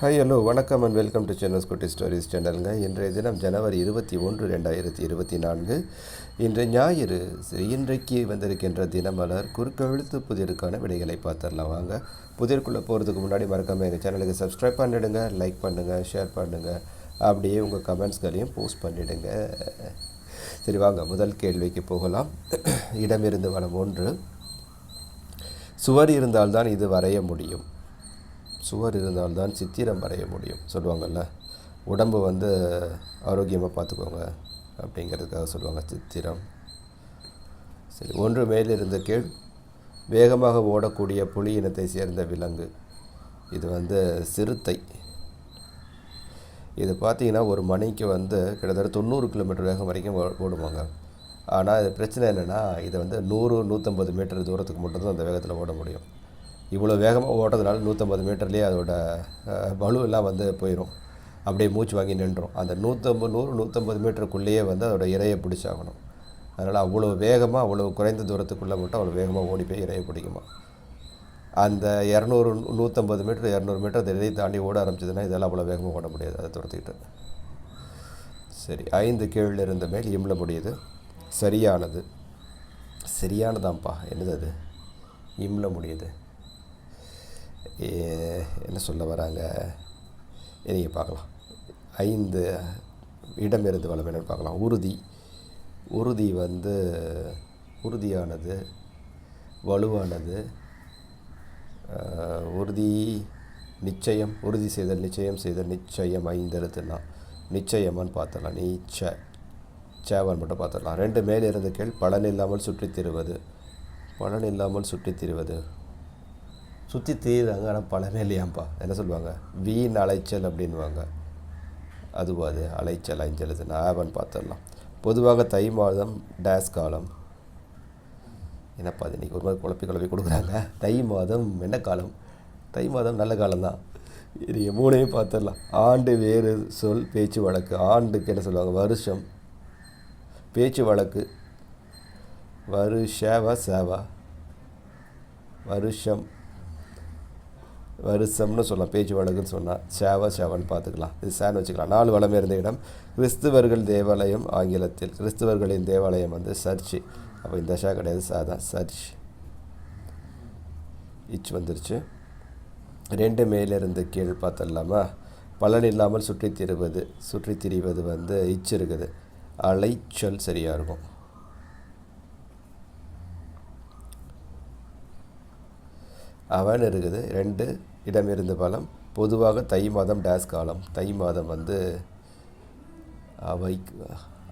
Hi hello வணக்கம் and welcome to Chenna's Kutti stories சேனலுங்க இன்றைய தினம் ஜனவரி இருபத்தி ஒன்று ரெண்டாயிரத்தி இருபத்தி நான்கு. இன்று ஞாயிறு இன்றைக்கு வந்திருக்கின்ற தினமலர் குறுக்கெழுத்து புதிருக்கான விடைகளை பார்த்துடலாம். வாங்க புதிருக்குள்ளே போகிறதுக்கு முன்னாடி மறக்காமல் எங்கள் சேனலுக்கு சப்ஸ்கிரைப் பண்ணிவிடுங்க லைக் பண்ணுங்கள் ஷேர் பண்ணுங்கள் அப்படியே உங்கள் கமெண்ட்ஸ்களையும் போஸ்ட் பண்ணிவிடுங்க சரி வாங்க முதல் கேள்விக்கு போகலாம். இடமிருந்து வளம் ஒன்று. சுவர் இருந்தால்தான் இது வரைய முடியும். சுவர் இருந்தால்தான் சித்திரம் வரைய முடியும் சொல்லுவாங்கள்ல உடம்பு வந்து ஆரோக்கியமாக பார்த்துக்கோங்க அப்படிங்கிறதுக்காக சொல்லுவாங்க சித்திரம். சரி ஒன்று மேலிருந்து கீழ் வேகமாக ஓடக்கூடிய புலி இனத்தை சேர்ந்த விலங்கு. இது வந்து சிறுத்தை. இது பார்த்தீங்கன்னா ஒரு மணிக்கு வந்து கிட்டத்தட்ட தொண்ணூறு கிலோமீட்டர் வேகம் வரைக்கும் ஓ- ஓடுவாங்க ஆனால் இது பிரச்சனை என்னென்னா இது வந்து நூறு நூற்றம்பது மீட்டர் தூரத்துக்கு மட்டும்தான் அந்த வேகத்தில் ஓட முடியும். இவ்வளோ வேகமாக ஓட்டுறதுனால நூற்றம்பது மீட்டர்லேயே அதோட அஹ், எல்லாம் வந்து போயிடும் அப்படியே மூச்சு வாங்கி நின்றும் அந்த நூற்றம்பது நூறு நூற்றம்பது மீட்டருக்குள்ளேயே வந்து அதோட இரையை பிடிச்சாகணும். அதனால் அவ்வளோ வேகமாக அவ்வளோ குறைந்த தூரத்துக்குள்ளே மட்டும் அவ்வளோ வேகமாக ஓடி போய் இரையை பிடிக்குமா? அந்த இரநூறு நூற்றம்பது மீட்டர் இரநூறு மீட்டர் அதை இடையே தாண்டி ஓட ஆரம்பிச்சதுன்னா இதெல்லாம் அவ்வளோ வேகமாக ஓட முடியாது அதை துரத்திக்கிட்டு சரி ஐந்து கீழில் இருந்த மேல் இம்ல முடியுது. சரியானது. சரியானதாம்ப்பா என்னது அது? இம்ல முடியுது. என்ன சொல்ல வராங்க? நீங்கள் பார்க்கலாம். ஐந்து இடம் இருந்து வளம் பார்க்கலாம். உறுதி. உறுதி வந்து உறுதியானது வலுவானது உறுதி நிச்சயம் உறுதி செய்தல் நிச்சயம் செய்தல் நிச்சயம் ஐந்தெழுத்துனா நிச்சயமான்னு பார்த்துடலாம். நீச்ச சேவன் மட்டும் பார்த்துடலாம். ரெண்டு மேல் கேள். பலன் இல்லாமல் சுற்றித் திரிவது. பலன் இல்லாமல் சுற்றித் திரிவது. சுற்றி தெரியுறாங்க ஆனால் பலனே இல்லையாம்ப்பா. என்ன சொல்லுவாங்க? வீண் அலைச்சல் அப்படின்வாங்க அதுவா அது? அலைச்சல் ஐஞ்சலுது ஆவன் பார்த்துடலாம் பொதுவாக தை மாதம் டேஸ் காலம். என்னப்பா அது இன்றைக்கி ஒரு மாதிரி குழப்பி குழப்பி கொடுக்குறாங்க. தை மாதம் என்ன காலம்? தை மாதம் நல்ல காலம்தான். இது மூணையும் பார்த்துடலாம் ஆண்டு வேறு சொல் பேச்சு வழக்கு. ஆண்டுக்கு என்ன சொல்லுவாங்க? வருஷம். பேச்சு வழக்கு. வருஷவ சேவா. வருஷம். வருஷம்னு சொல்லலாம் பேச்சு வழக்குன்னு சொன்னால் சேவா சேவன் பார்த்துக்கலாம். இது சேன் வச்சுக்கலாம். நாலு வளம் இருந்த இடம். கிறிஸ்துவர்கள் தேவாலயம் ஆங்கிலத்தில். கிறிஸ்துவர்களின் தேவாலயம் வந்து சர்ச்சு. அப்போ இந்த ஷா கிடையாது சாதா சர்ச். இச் வந்துருச்சு. ரெண்டு மேலிருந்து கீழ் பார்த்துடலாமா? பலன் இல்லாமல் சுற்றி திரிவது சுற்றி திரிவது வந்து இச் இருக்குது. அலைச்சல் சரியாக இருக்கும். அவன் இருக்குது. ரெண்டு இடமிருந்து பலம். பொதுவாக தை மாதம் டேஸ் காலம். தை மாதம் வந்து அவை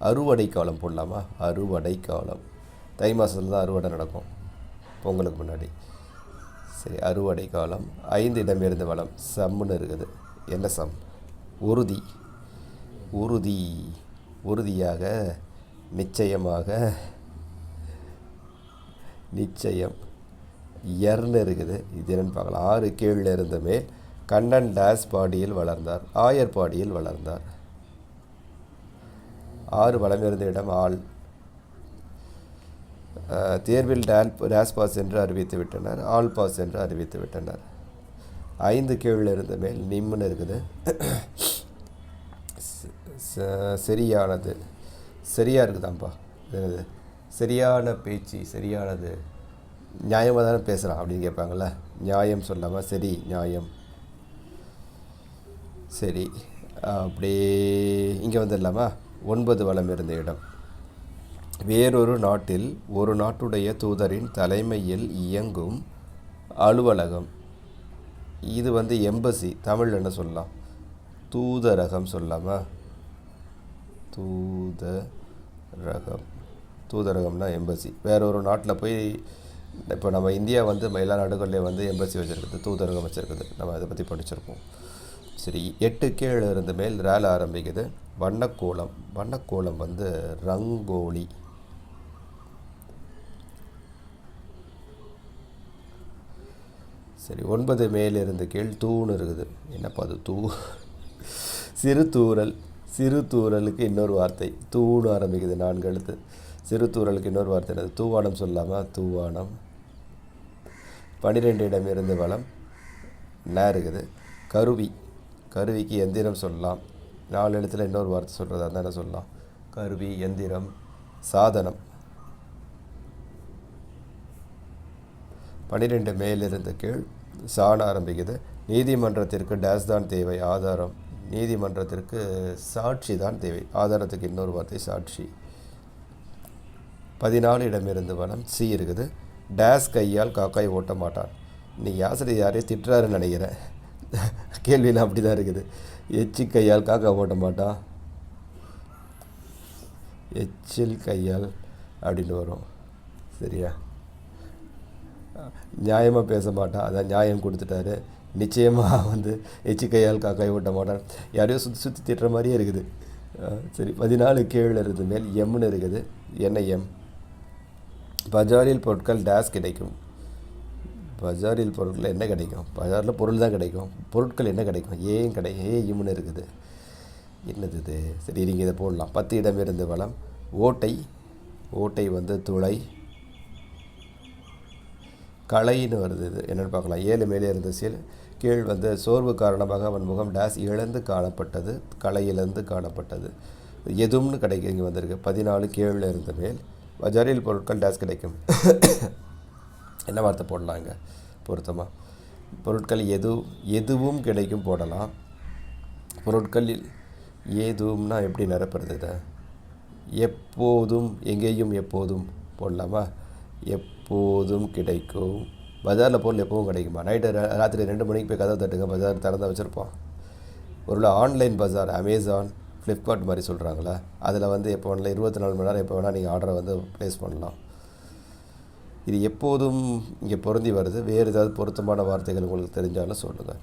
அறுவடை காலம் போடலாமா? அறுவடை காலம். தை மாதத்துல தான் அறுவடை நடக்கும் பொங்கலுக்கு முன்னாடி. சரி அறுவடை காலம். ஐந்து இடமிருந்து வளம் சம்முன்னு இருக்குது. என்ன சம்? உறுதி. உறுதி. உறுதியாக நிச்சயமாக நிச்சயம். எர்னு இருக்குது. இது பார்க்கலாம். ஆறு கீழில் இருந்த மேல் கண்ணன் டேஸ் பாடியில் வளர்ந்தார். ஆயர் பாடியில் வளர்ந்தார். ஆறு வளமிருந்த இடம் ஆள். தேர்வில் டேல் டேஸ் பாஸ் என்று அறிவித்து விட்டனர். ஆல் பாஸ் என்று அறிவித்து விட்டனர். ஐந்து கீழில் இருந்த மேல் நிம்முன்னு இருக்குது. ச- சரியானது. சரியாக இருக்குதாம்ப்பா என்னது? சரியான பேச்சு சரியானது. நியாயமாக தானே பேசுகிறான் அப்படின்னு கேட்பாங்கள்ல நியாயம் சொல்லாமல் சரி நியாயம். சரி அப்படியே இங்கே வந்துடலாமா? ஒன்பது வளம் இருந்த இடம். வேறொரு நாட்டில் ஒரு நாட்டுடைய தூதரின் தலைமையில் இயங்கும் அலுவலகம். இது வந்து எம்பசி தமிழ் என்ன சொல்லலாம்? தூதரகம் சொல்லாமா தூதரகம். தூதரகம்னா எம்பசி. வேற ஒரு நாட்டில் போய் இப்போ நம்ம இந்தியா வந்து எல்லா நாடுகள்லேயும் வந்து எம்பசி வச்சுருக்குது தூதரகம் வச்சுருக்குது நம்ம அதை பற்றி படிச்சிருப்போம். சரி எட்டு கீழே இருந்து மேல் ரேல ஆரம்பிக்குது. வண்ணக்கோலம் வண்ணக்கோலம் வந்து ரங்கோலி. சரி ஒன்பது மேலிருந்து கீழ் தூண் இருக்குது. என்னப்பா அது தூ? சிறு சிறுதூரலுக்கு சிறு இன்னொரு வார்த்தை. தூணு ஆரம்பிக்குது. நான்கு எழுத்து. சிறுதூரலுக்கு இன்னொரு வார்த்தை. என்னது? தூவானம் சொல்லாமல் தூவானம். பன்னிரெண்டு இடம் இருந்து வளம் ந இருக்குது. கருவி கருவிக்கு எந்திரம் சொல்லலாம். நாலு எழுத்தில் இன்னொரு வார்த்தை சொல்கிறதா தானே சொல்லலாம். கருவி எந்திரம் சாதனம். பன்னிரெண்டு மேலிருந்து கீழ் சாண ஆரம்பிக்குது. நீதிமன்றத்திற்கு டேஸ் தான் தேவை ஆதாரம். நீதிமன்றத்திற்கு சாட்சி தான் தேவை. ஆதாரத்துக்கு இன்னொரு வார்த்தை சாட்சி. பதினாலு இடமிருந்து வனம் சி இருக்குது. டேஸ் கையால் காக்காய் ஓட்ட மாட்டான். இன்றைக்கி ஆசிரியர் யாரையும் திட்டுறாருன்னு நினைக்கிறேன். கேள்வியெல்லாம் அப்படி தான் இருக்குது. எச்சி கையால் காக்கா ஓட்ட மாட்டான் எச்சில் கையால் அப்படின்னு வரும். சரியா? நியாயமாக பேச மாட்டான் அதான் நியாயம் கொடுத்துட்டாரு. நிச்சயமாக வந்து எச்சி கையால் காக்காய் ஓட்ட மாட்டான். யாரையோ சுற்றி சுற்றி திட்டுற மாதிரியே இருக்குது. சரி. பதினாலு கீழே இருந்து மேல் எம்னு இருக்குது. என்ன எம் பஜாரில் பொருட்கள் டேஸ் கிடைக்கும். பஜாரில் பொருட்கள் என்ன கிடைக்கும்? பஜாரில் பொருள் தான் கிடைக்கும். பொருட்கள் என்ன கிடைக்கும்? ஏன் கிடைக்கும்? ஏ இம்னு இருக்குது. என்னது இது? சரி நீங்கள் இதை போடலாம். பத்து இடம் இருந்து வளம். ஓட்டை. ஓட்டை வந்து துளை. களைன்னு வருது இது. என்னென்னு பார்க்கலாம். ஏழு மேலே இருந்த சீல். கீழ் வந்து சோர்வு காரணமாக அவன் முகம் டேஸ் இழந்து காணப்பட்டது. கலையிலிருந்து காணப்பட்டது. எதும்னு கிடைக்கும். இங்கே வந்திருக்கு. பதினாலு கீழில் இருந்த மேல். பஜாரில் பொருட்கள் டேஸ் கிடைக்கும். என்ன வார்த்தை போடலாங்க பொருத்தமாக பொருட்கள் எது எதுவும் கிடைக்கும் போடலாம். பொருட்களில் ஏதும்னா எப்படி நிரப்புறது இதை? எப்போதும் எங்கேயும் எப்போதும் போடலாமா? எப்போதும் கிடைக்கும். பஜாரில் பொருள் எப்பவும் கிடைக்குமா? நைட்டு ராத்திரி ரெண்டு மணிக்கு போய் கதவை தட்டுங்க பஜார் திறந்து வச்சுருப்போம். ஒரு ஆன்லைன் பஜார் அமேசான் ஃப்ளிப்கார்ட் மாதிரி சொல்கிறாங்களே அதில் வந்து எப்போ வேணாலும் இருபத்தி நாலு மணி நேரம் எப்போ வேணால் நீங்கள் ஆர்டரை வந்து ப்ளேஸ் பண்ணலாம். இது எப்போதும் இங்கே பொருந்தி வருது. வேறு ஏதாவது பொருத்தமான வார்த்தைகள் உங்களுக்கு தெரிஞ்சாலும் சொல்லுங்கள்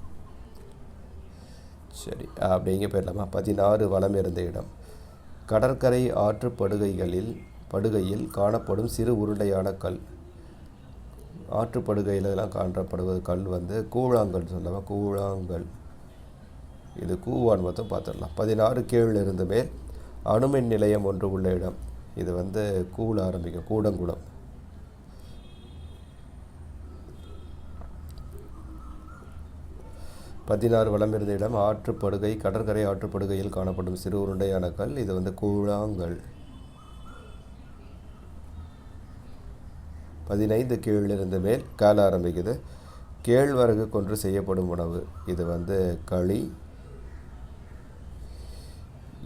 சரி அப்படி இங்கே போயிடலாமா? பதினாறு வளம் இருந்த இடம். கடற்கரை ஆற்று படுகைகளில் படுகையில் காணப்படும் சிறு உருண்டையான கல். ஆற்று காணப்படுவது கல் வந்து கூழாங்கல் சொல்லாமல் கூழாங்கல். இது கூவான் மொத்தம் பார்த்துடலாம். பதினாறு கீழ் இருந்துமே அணுமின் நிலையம் ஒன்று உள்ள இடம். இது வந்து கூழ ஆரம்பிக்கும் கூடங்குளம். பதினாறு வளம் இருந்த இடம் ஆற்றுப்படுகை கடற்கரை ஆற்றுப்படுகையில் காணப்படும் சிறு உருண்டையான கல் இது வந்து கூழாங்கல். பதினைந்து கீழிருந்து மேல் கால ஆரம்பிக்குது. கேழ்வரகு கொன்று செய்யப்படும் உணவு. இது வந்து களி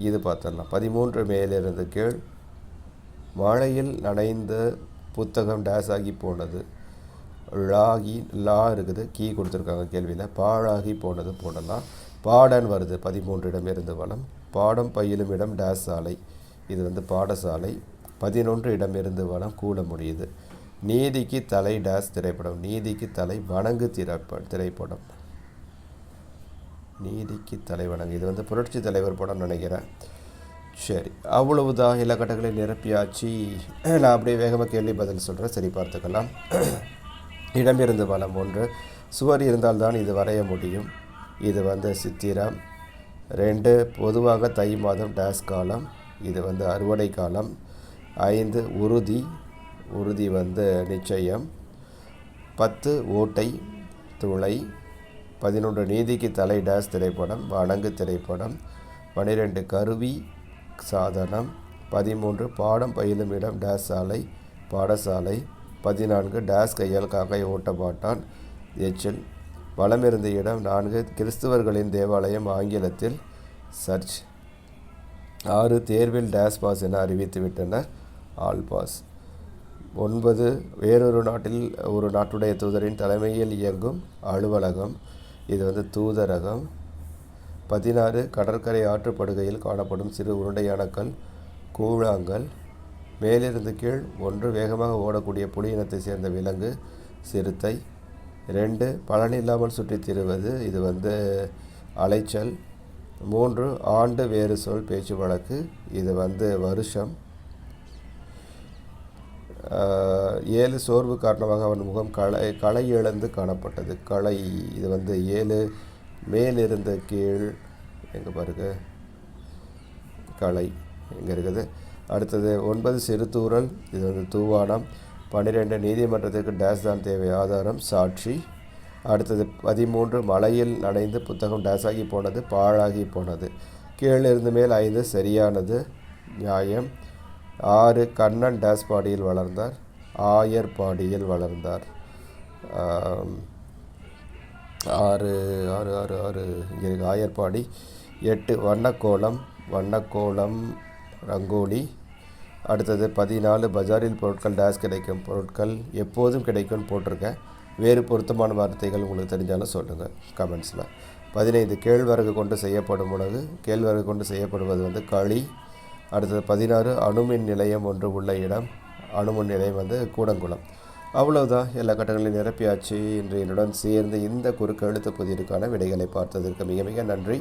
இது பார்த்துடலாம் பதிமூன்று மேலிருந்து கீழ் மழையில் நனைந்த புத்தகம் டேஸ் ஆகி போனது. ழாகி லா இருக்குது கீ கொடுத்துருக்காங்க கேள்வியில். பாழாகி போனது போடலாம் பாடன் வருது பதிமூன்று இடம் இருந்து வளம் பாடம் பயிலும் இடம் டேஸ் சாலை இது வந்து பாடசாலை. பதினொன்று இடம் இருந்து வளம் கூட முடியுது. நீதிக்கு தலை டேஸ் திரைப்படம். நீதிக்கு தலை வணங்கு திரைப்ப திரைப்படம். நீதிக்கு தலைவணங்கு இது வந்து புரட்சி தலைவர் படம் நினைக்கிறேன். சரி அவ்வளவுதான். எல்லா கட்டங்களையும் நிரப்பியாச்சு. நான் அப்படியே வேகமாக கேள்வி பதில் சொல்கிறேன் சரி பார்த்துக்கலாம். இடமிருந்து வளம் ஒன்று. சுவர் இருந்தால்தான் இது வரைய முடியும். இது வந்து சித்திரம். ரெண்டு பொதுவாக தை மாதம் டேஸ் காலம். இது வந்து அறுவடை காலம். ஐந்து உறுதி. உறுதி வந்து நிச்சயம். பத்து ஓட்டை துளை. பதினொன்று நீதிக்கு தலை டேஸ் திரைப்படம் வணங்கு திரைப்படம் பன்னிரெண்டு கருவி சாதனம் பதிமூன்று பாடம் பயிலும் இடம் டேஸ் சாலை பாடசாலை பதினான்கு டேஸ் கையால் காக்கை ஓட்டப்பாட்டான் எச்சில். வளமிருந்த இடம் நான்கு கிறிஸ்துவர்களின் தேவாலயம் ஆங்கிலத்தில் சர்ச். ஆறு தேர்வில் டேஸ் பாஸ் என அறிவித்துவிட்டனர் ஆல் பாஸ். ஒன்பது வேறொரு நாட்டில் ஒரு நாட்டுடைய தூதரின் தலைமையில் இயங்கும் அலுவலகம். இது வந்து தூதரகம். பதினாறு கடற்கரை ஆற்றுப்படுகையில் காணப்படும் சிறு உருண்டையான கல் கூழாங்கல். மேலிருந்து கீழ் ஒன்று வேகமாக ஓடக்கூடிய புலி இனத்தை சேர்ந்த விலங்கு சிறுத்தை. ரெண்டு பலன் இல்லாமல் சுற்றித் திரிவது இது வந்து அலைச்சல். மூன்று ஆண்டு வேறு சொல் பேச்சு வழக்கு இது வந்து வருஷம். ஏழு சோர்வு காரணமாக அவன் முகம் களை களை இழந்து காணப்பட்டது. களை இது வந்து ஏழு மேலிருந்து கீழ் எங்கே பாருங்க களை இங்கே இருக்குது? அடுத்தது ஒன்பது சிறுதூறல் இது வந்து தூவானம். பன்னிரெண்டு நீதிமன்றத்திற்கு டேஸ் தான் தேவை ஆதாரம் சாட்சி. அடுத்தது பதிமூன்று மலையில் நனைந்து புத்தகம் டேஸ் போனது பாழாகி போனது. கீழிருந்து மேல் ஐந்து சரியானது நியாயம். ஆறு கண்ணன் டேஸ் பாடியில் வளர்ந்தார் ஆயர் பாடியில் வளர்ந்தார். ஆறு ஆறு ஆறு ஆறு இங்கே இருக்கு ஆயர்பாடி எட்டு வண்ணக்கோலம் வண்ணக்கோலம் ரங்கோலி. அடுத்தது பதினாலு பஜாரில் பொருட்கள் டேஸ் கிடைக்கும் பொருட்கள் எப்போதும் கிடைக்கும்னு போட்டிருக்கேன். வேறு பொருத்தமான வார்த்தைகள் உங்களுக்கு தெரிஞ்சாலும் சொல்லுங்கள் கமெண்ட்ஸில் பதினைந்து கேழ்வரகு கொண்டு செய்யப்படும் உணவு. கேழ்வரகு கொண்டு செய்யப்படுவது வந்து களி அடுத்தது பதினாறு அணுமின் நிலையம் ஒன்று உள்ள இடம் அணுமின் நிலையம் வந்து கூடங்குளம். அவ்வளவுதான். எல்லா கட்டங்களையும் நிரப்பியாச்சு. இன்று என்னுடன் சேர்ந்து இந்த குறுக்கு எழுத்து புதிருக்கான விடைகளை பார்த்ததற்கு மிக மிக நன்றி.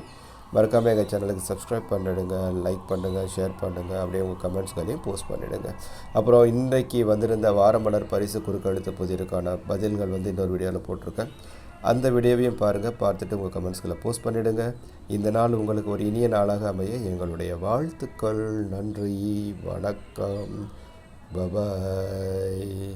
மறக்காம எங்கள் சேனலுக்கு சப்ஸ்கிரைப் பண்ணிடுங்க லைக் பண்ணுங்கள் ஷேர் பண்ணுங்கள் அப்படியே உங்கள் கமெண்ட்ஸ்களையும் போஸ்ட் பண்ணிவிடுங்க அப்புறம் இன்றைக்கு வந்திருந்த வாரமலர் பரிசு குறுக்கெழுத்து புதிருக்கான பதில்கள் வந்து இன்னொரு வீடியோவில் போட்டிருக்கேன். அந்த வீடியோவையும் பாருங்கள் பார்த்துட்டு உங்கள் கமெண்ட்ஸ்களை போஸ்ட் பண்ணிவிடுங்க இந்த நாள் உங்களுக்கு ஒரு இனிய நாளாக அமைய எங்களுடைய வாழ்த்துக்கள். நன்றி வணக்கம். பபாய்